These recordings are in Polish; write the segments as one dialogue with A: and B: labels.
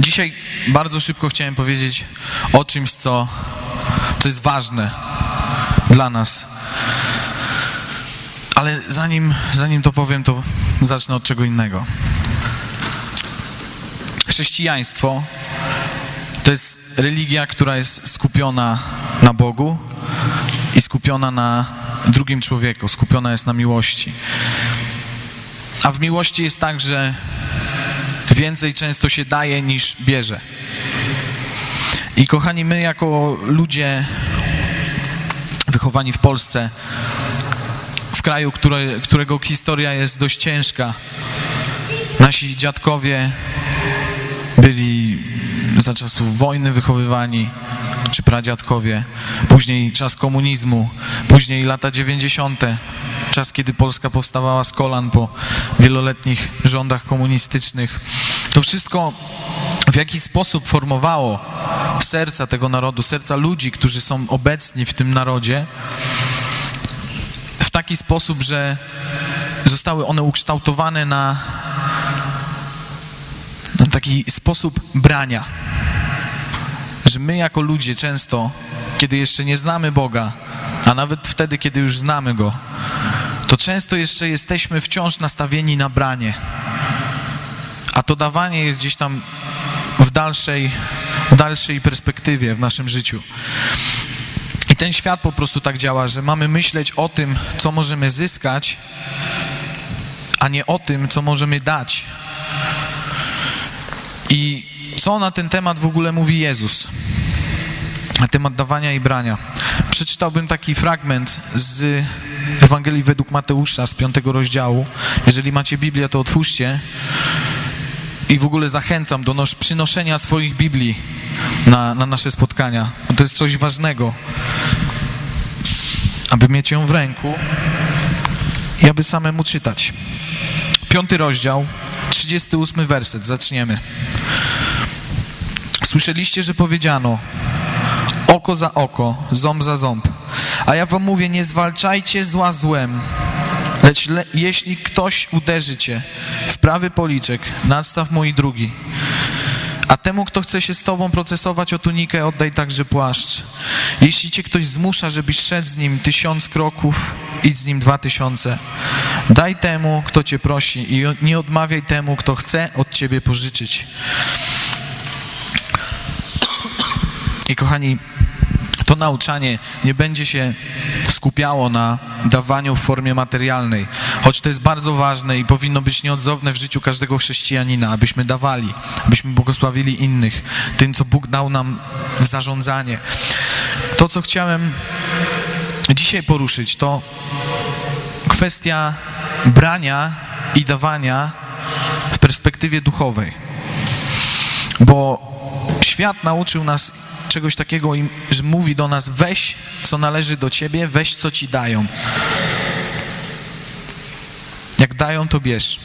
A: Dzisiaj bardzo szybko chciałem powiedzieć o czymś, co, co jest ważne dla nas. Ale zanim, zanim to powiem, to zacznę od czego innego. Chrześcijaństwo to jest religia, która jest skupiona na Bogu i skupiona na drugim człowieku, skupiona jest na miłości. A w miłości jest tak, że więcej często się daje niż bierze. I kochani, my jako ludzie wychowani w Polsce, w kraju, które, którego historia jest dość ciężka, nasi dziadkowie byli za czasów wojny wychowywani, czy pradziadkowie, później czas komunizmu, później lata 90., czas kiedy Polska powstawała z kolan po wieloletnich rządach komunistycznych. To wszystko w jakiś sposób formowało serca tego narodu, serca ludzi, którzy są obecni w tym narodzie, w taki sposób, że zostały one ukształtowane na, na taki sposób brania. Że my jako ludzie często, kiedy jeszcze nie znamy Boga, a nawet wtedy, kiedy już znamy Go, to często jeszcze jesteśmy wciąż nastawieni na branie. A to dawanie jest gdzieś tam w dalszej, w dalszej perspektywie w naszym życiu. I ten świat po prostu tak działa, że mamy myśleć o tym, co możemy zyskać, a nie o tym, co możemy dać. I co na ten temat w ogóle mówi Jezus? Na temat dawania i brania. Przeczytałbym taki fragment z Ewangelii według Mateusza z piątego rozdziału. Jeżeli macie Biblię, to otwórzcie. I w ogóle zachęcam do nos- przynoszenia swoich Biblii na, na nasze spotkania. Bo to jest coś ważnego, aby mieć ją w ręku i aby samemu czytać. Piąty rozdział, 38 werset. Zaczniemy. Słyszeliście, że powiedziano oko za oko, ząb za ząb. A ja wam mówię, nie zwalczajcie zła złem, lecz le, jeśli ktoś uderzy cię w prawy policzek, nadstaw mój drugi. A temu, kto chce się z tobą procesować o tunikę, oddaj także płaszcz. Jeśli cię ktoś zmusza, żebyś szedł z nim tysiąc kroków, idź z nim dwa tysiące. Daj temu, kto cię prosi i nie odmawiaj temu, kto chce od ciebie pożyczyć. I kochani, to nauczanie nie będzie się skupiało na dawaniu w formie materialnej, choć to jest bardzo ważne i powinno być nieodzowne w życiu każdego chrześcijanina, abyśmy dawali, abyśmy błogosławili innych tym, co Bóg dał nam w zarządzanie. To, co chciałem dzisiaj poruszyć, to kwestia brania i dawania w perspektywie duchowej. Bo świat nauczył nas czegoś takiego, że mówi do nas: weź, co należy do ciebie, weź, co ci dają. Jak dają, to bierz.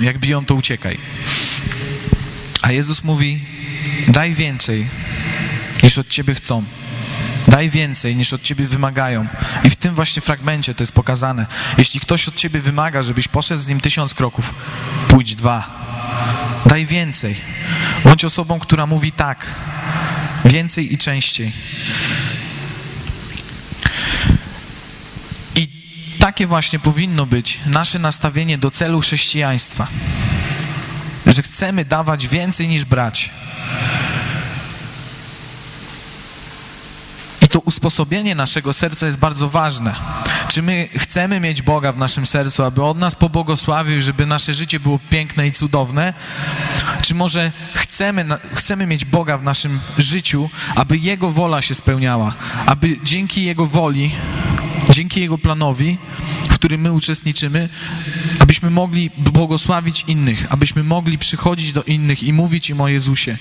A: Jak biją, to uciekaj. A Jezus mówi: daj więcej, niż od ciebie chcą. Daj więcej, niż od ciebie wymagają. I w tym właśnie fragmencie to jest pokazane. Jeśli ktoś od ciebie wymaga, żebyś poszedł z nim tysiąc kroków, pójdź dwa. Daj więcej. Bądź osobą, która mówi tak. Więcej i częściej. I takie właśnie powinno być nasze nastawienie do celu chrześcijaństwa. Że chcemy dawać więcej niż brać. I to usposobienie naszego serca jest bardzo ważne. Czy my chcemy mieć Boga w naszym sercu, aby od nas pobłogosławił, żeby nasze życie było piękne i cudowne? Czy może chcemy, chcemy mieć Boga w naszym życiu, aby Jego wola się spełniała, aby dzięki Jego woli, dzięki Jego planowi, w którym my uczestniczymy, abyśmy mogli błogosławić innych, abyśmy mogli przychodzić do innych i mówić im o Jezusie.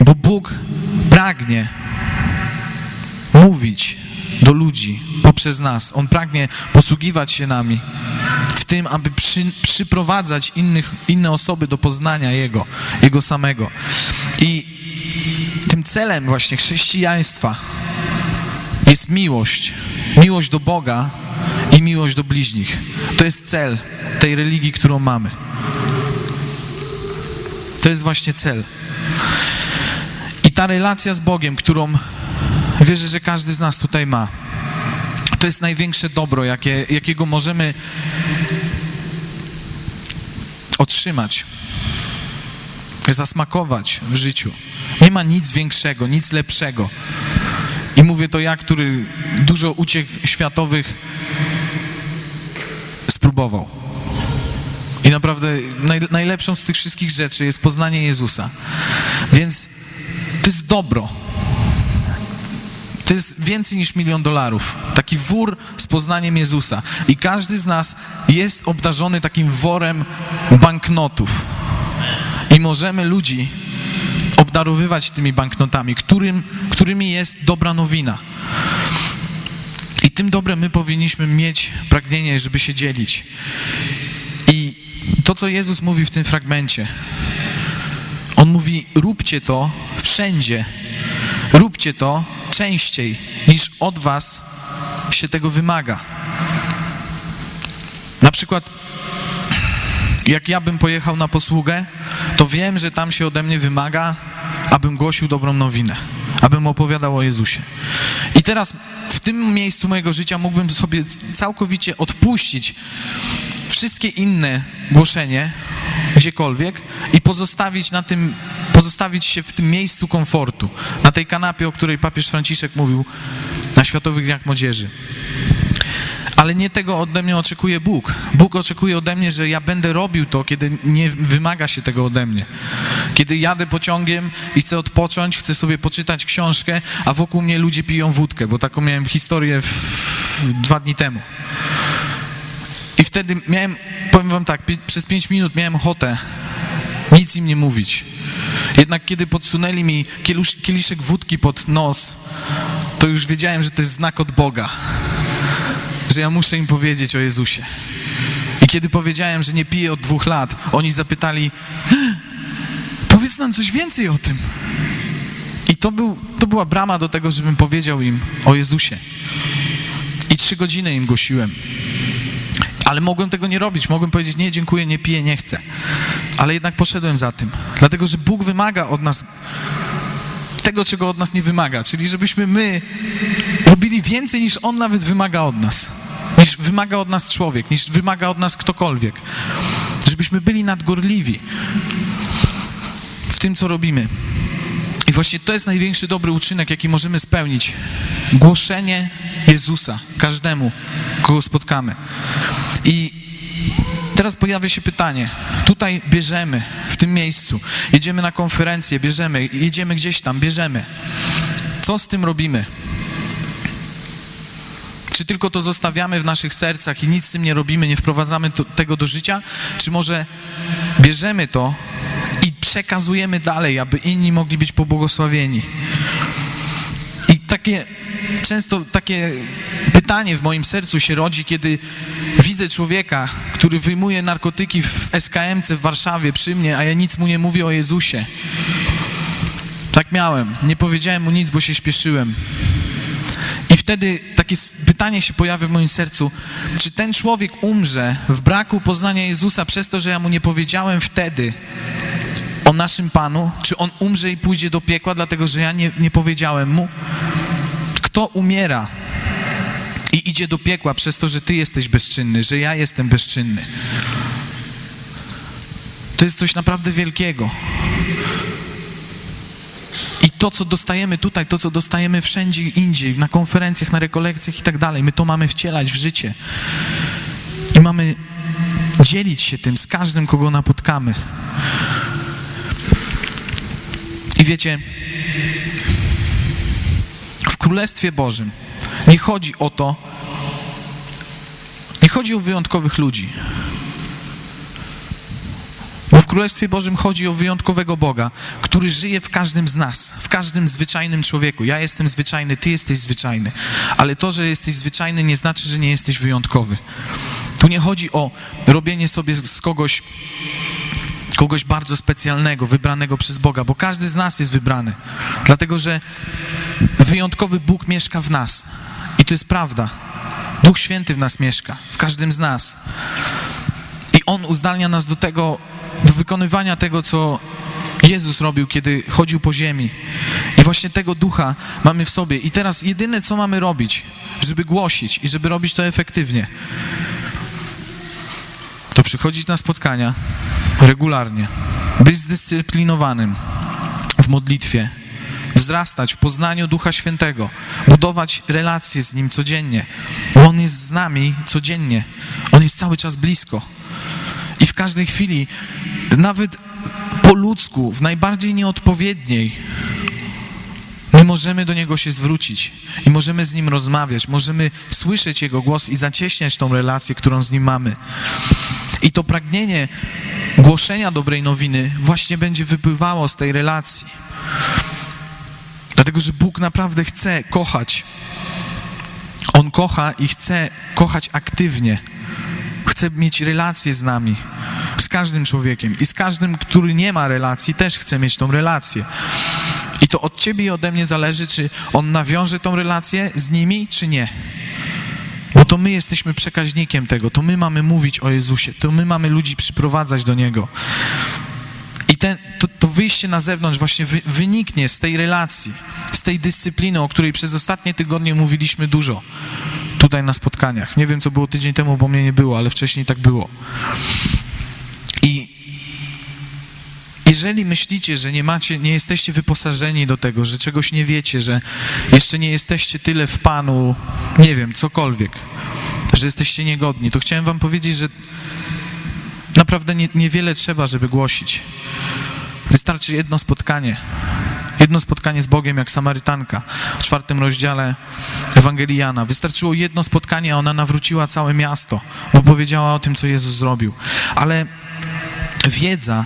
A: Bo Bóg pragnie mówić do ludzi poprzez nas. On pragnie posługiwać się nami w tym, aby przy, przyprowadzać innych, inne osoby do poznania Jego, Jego samego. I tym celem właśnie chrześcijaństwa jest miłość. Miłość do Boga i miłość do bliźnich. To jest cel tej religii, którą mamy. To jest właśnie cel. I ta relacja z Bogiem, którą wierzę, że każdy z nas tutaj ma, to jest największe dobro, jakie, jakiego możemy otrzymać, zasmakować w życiu. Nie ma nic większego, nic lepszego. I mówię to ja, który dużo uciech światowych spróbował. I naprawdę naj, najlepszą z tych wszystkich rzeczy jest poznanie Jezusa. Więc to jest dobro. To jest więcej niż milion dolarów. Taki wór z poznaniem Jezusa. I każdy z nas jest obdarzony takim worem banknotów. I możemy ludzi obdarowywać tymi banknotami, którym, którymi jest dobra nowina. I tym dobrem my powinniśmy mieć pragnienie, żeby się dzielić. I to, co Jezus mówi w tym fragmencie, On mówi: róbcie to wszędzie, róbcie to częściej, niż od Was się tego wymaga. Na przykład, jak ja bym pojechał na posługę, to wiem, że tam się ode mnie wymaga, abym głosił dobrą nowinę, abym opowiadał o Jezusie. I teraz w tym miejscu mojego życia mógłbym sobie całkowicie odpuścić wszystkie inne głoszenie, gdziekolwiek i pozostawić na tym, pozostawić się w tym miejscu komfortu, na tej kanapie, o której papież Franciszek mówił na Światowych Dniach Młodzieży. Ale nie tego ode mnie oczekuje Bóg. Bóg oczekuje ode mnie, że ja będę robił to, kiedy nie wymaga się tego ode mnie. Kiedy jadę pociągiem i chcę odpocząć, chcę sobie poczytać książkę, a wokół mnie ludzie piją wódkę, bo taką miałem historię w, w dwa dni temu. I wtedy miałem, powiem wam tak, pi- przez pięć minut miałem ochotę nic im nie mówić. Jednak kiedy podsunęli mi kieliszek wódki pod nos, to już wiedziałem, że to jest znak od Boga, że ja muszę im powiedzieć o Jezusie. I kiedy powiedziałem, że nie piję od dwóch lat, oni zapytali, powiedz nam coś więcej o tym. I to, był, to była brama do tego, żebym powiedział im o Jezusie. I trzy godziny im głosiłem. Ale mogłem tego nie robić. Mogłem powiedzieć, nie, dziękuję, nie piję, nie chcę. Ale jednak poszedłem za tym. Dlatego, że Bóg wymaga od nas tego, czego od nas nie wymaga. Czyli żebyśmy my robili więcej, niż On nawet wymaga od nas. Niż wymaga od nas człowiek, niż wymaga od nas ktokolwiek. Żebyśmy byli nadgorliwi w tym, co robimy. I właśnie to jest największy dobry uczynek, jaki możemy spełnić. Głoszenie Jezusa każdemu, kogo spotkamy. I teraz pojawia się pytanie. Tutaj bierzemy, w tym miejscu, jedziemy na konferencję, bierzemy, jedziemy gdzieś tam, bierzemy. Co z tym robimy? Czy tylko to zostawiamy w naszych sercach i nic z tym nie robimy, nie wprowadzamy to, tego do życia? Czy może bierzemy to i przekazujemy dalej, aby inni mogli być pobłogosławieni? I takie często takie pytanie w moim sercu się rodzi, kiedy widzę człowieka, który wyjmuje narkotyki w SKM-ce w Warszawie przy mnie, a ja nic mu nie mówię o Jezusie. Tak miałem. Nie powiedziałem mu nic, bo się śpieszyłem. I wtedy takie pytanie się pojawia w moim sercu, czy ten człowiek umrze w braku poznania Jezusa przez to, że ja mu nie powiedziałem wtedy o naszym Panu, czy on umrze i pójdzie do piekła, dlatego że ja nie, nie powiedziałem mu? Kto umiera i idzie do piekła przez to, że ty jesteś bezczynny, że ja jestem bezczynny? To jest coś naprawdę wielkiego. I to, co dostajemy tutaj, to, co dostajemy wszędzie indziej, na konferencjach, na rekolekcjach i tak dalej, my to mamy wcielać w życie. I mamy dzielić się tym z każdym, kogo napotkamy. I wiecie, w Królestwie Bożym nie chodzi o to, nie chodzi o wyjątkowych ludzi. Bo w Królestwie Bożym chodzi o wyjątkowego Boga, który żyje w każdym z nas, w każdym zwyczajnym człowieku. Ja jestem zwyczajny, ty jesteś zwyczajny. Ale to, że jesteś zwyczajny, nie znaczy, że nie jesteś wyjątkowy. Tu nie chodzi o robienie sobie z kogoś kogoś bardzo specjalnego, wybranego przez Boga, bo każdy z nas jest wybrany. Dlatego, że wyjątkowy Bóg mieszka w nas. To jest prawda. Duch Święty w nas mieszka, w każdym z nas. I On uzdalnia nas do tego, do wykonywania tego, co Jezus robił, kiedy chodził po ziemi. I właśnie tego ducha mamy w sobie. I teraz jedyne, co mamy robić, żeby głosić i żeby robić to efektywnie, to przychodzić na spotkania regularnie, być zdyscyplinowanym w modlitwie, wzrastać w poznaniu Ducha Świętego, budować relacje z Nim codziennie, bo On jest z nami codziennie, On jest cały czas blisko. I w każdej chwili, nawet po ludzku, w najbardziej nieodpowiedniej, my możemy do Niego się zwrócić i możemy z Nim rozmawiać, możemy słyszeć Jego głos i zacieśniać tą relację, którą z Nim mamy. I to pragnienie głoszenia dobrej nowiny właśnie będzie wypływało z tej relacji. Dlatego, że Bóg naprawdę chce kochać. On kocha i chce kochać aktywnie. Chce mieć relacje z nami, z każdym człowiekiem. I z każdym, który nie ma relacji, też chce mieć tą relację. I to od ciebie i ode mnie zależy, czy on nawiąże tą relację z nimi, czy nie. Bo to my jesteśmy przekaźnikiem tego, to my mamy mówić o Jezusie, to my mamy ludzi przyprowadzać do Niego. I ten, to, wyjście na zewnątrz właśnie wy, wyniknie z tej relacji, z tej dyscypliny, o której przez ostatnie tygodnie mówiliśmy dużo tutaj na spotkaniach. Nie wiem, co było tydzień temu, bo mnie nie było, ale wcześniej tak było. I jeżeli myślicie, że nie macie, nie jesteście wyposażeni do tego, że czegoś nie wiecie, że jeszcze nie jesteście tyle w Panu, nie wiem, cokolwiek, że jesteście niegodni, to chciałem wam powiedzieć, że naprawdę nie, niewiele trzeba, żeby głosić. Wystarczy jedno spotkanie. Jedno spotkanie z Bogiem, jak Samarytanka w czwartym rozdziale Ewangelii Jana. Wystarczyło jedno spotkanie, a ona nawróciła całe miasto, bo powiedziała o tym, co Jezus zrobił. Ale wiedza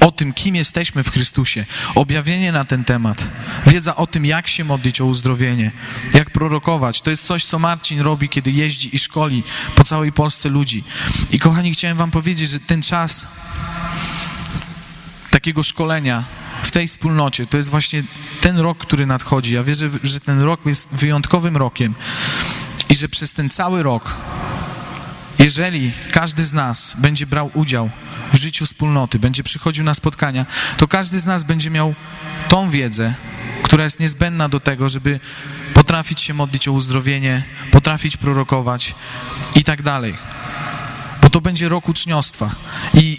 A: o tym, kim jesteśmy w Chrystusie, objawienie na ten temat, wiedza o tym, jak się modlić o uzdrowienie, jak prorokować. To jest coś, co Marcin robi, kiedy jeździ i szkoli po całej Polsce ludzi. I kochani, chciałem wam powiedzieć, że ten czas takiego szkolenia w tej wspólnocie, to jest właśnie ten rok, który nadchodzi. Ja wierzę, że ten rok jest wyjątkowym rokiem i że przez ten cały rok, jeżeli każdy z nas będzie brał udział w życiu wspólnoty, będzie przychodził na spotkania, to każdy z nas będzie miał tą wiedzę, która jest niezbędna do tego, żeby potrafić się modlić o uzdrowienie, potrafić prorokować i tak dalej. Bo to będzie rok uczniostwa. I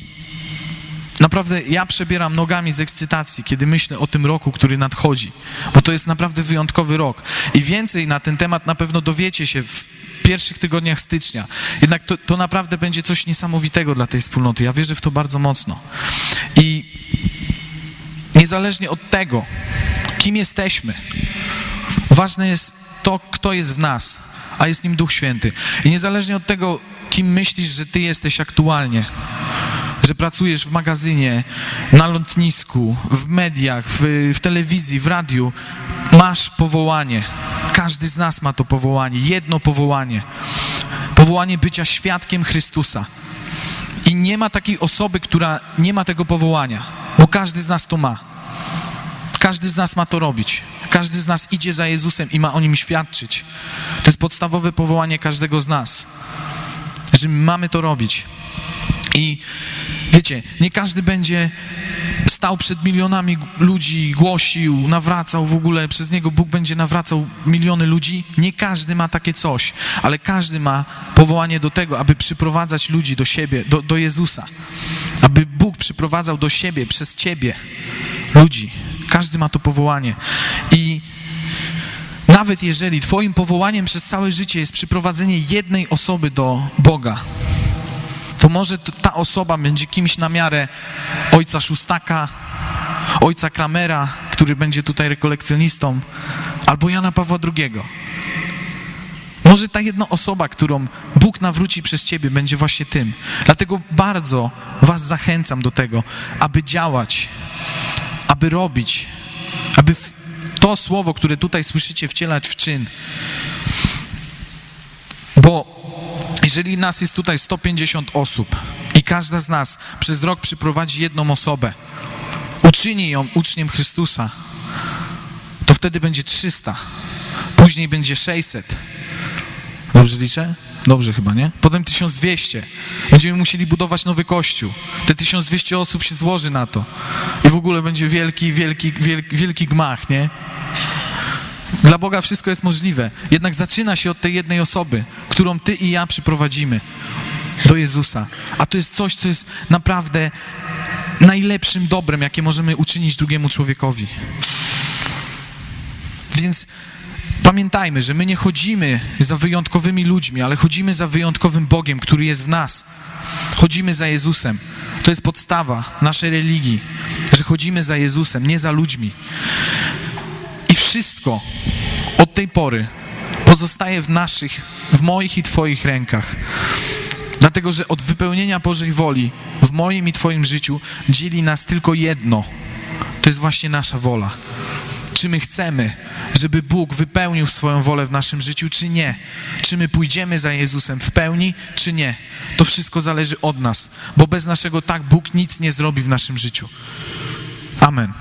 A: naprawdę ja przebieram nogami z ekscytacji, kiedy myślę o tym roku, który nadchodzi, bo to jest naprawdę wyjątkowy rok. I więcej na ten temat na pewno dowiecie się w pierwszych tygodniach stycznia. Jednak to, to naprawdę będzie coś niesamowitego dla tej wspólnoty. Ja wierzę w to bardzo mocno. I niezależnie od tego, kim jesteśmy, ważne jest to, kto jest w nas, a jest nim Duch Święty. I niezależnie od tego, kim myślisz, że ty jesteś aktualnie, że pracujesz w magazynie, na lotnisku, w mediach, w, w telewizji, w radiu, masz powołanie. Każdy z nas ma to powołanie, jedno powołanie. Powołanie bycia świadkiem Chrystusa. I nie ma takiej osoby, która nie ma tego powołania, bo każdy z nas to ma. Każdy z nas ma to robić. Każdy z nas idzie za Jezusem i ma o nim świadczyć. To jest podstawowe powołanie każdego z nas, że mamy to robić. I wiecie, nie każdy będzie stał przed milionami ludzi, głosił, nawracał w ogóle, przez niego Bóg będzie nawracał miliony ludzi. Nie każdy ma takie coś, ale każdy ma powołanie do tego, aby przyprowadzać ludzi do siebie, do, do Jezusa. Aby Bóg przyprowadzał do siebie, przez ciebie ludzi. Każdy ma to powołanie. I nawet jeżeli Twoim powołaniem przez całe życie jest przyprowadzenie jednej osoby do Boga, to może ta osoba będzie kimś na miarę ojca Szóstaka, ojca Kramera, który będzie tutaj rekolekcjonistą, albo Jana Pawła II. Może ta jedna osoba, którą Bóg nawróci przez ciebie, będzie właśnie tym. Dlatego bardzo Was zachęcam do tego, aby działać, aby robić, aby to słowo, które tutaj słyszycie, wcielać w czyn. Bo jeżeli nas jest tutaj 150 osób i każda z nas przez rok przyprowadzi jedną osobę, uczyni ją uczniem Chrystusa, to wtedy będzie 300, później będzie 600. Dobrze liczę? Dobrze chyba, nie? Potem 1200. Będziemy musieli budować nowy kościół. Te 1200 osób się złoży na to. I w ogóle będzie wielki, wielki, wielki, wielki gmach, nie? Dla Boga wszystko jest możliwe. Jednak zaczyna się od tej jednej osoby, którą ty i ja przyprowadzimy do Jezusa. A to jest coś, co jest naprawdę najlepszym dobrem, jakie możemy uczynić drugiemu człowiekowi. Więc pamiętajmy, że my nie chodzimy za wyjątkowymi ludźmi, ale chodzimy za wyjątkowym Bogiem, który jest w nas. Chodzimy za Jezusem. To jest podstawa naszej religii, że chodzimy za Jezusem, nie za ludźmi. Wszystko od tej pory pozostaje w naszych, w moich i Twoich rękach. Dlatego, że od wypełnienia Bożej woli w moim i Twoim życiu dzieli nas tylko jedno. To jest właśnie nasza wola. Czy my chcemy, żeby Bóg wypełnił swoją wolę w naszym życiu, czy nie? Czy my pójdziemy za Jezusem w pełni, czy nie? To wszystko zależy od nas, bo bez naszego tak Bóg nic nie zrobi w naszym życiu. Amen.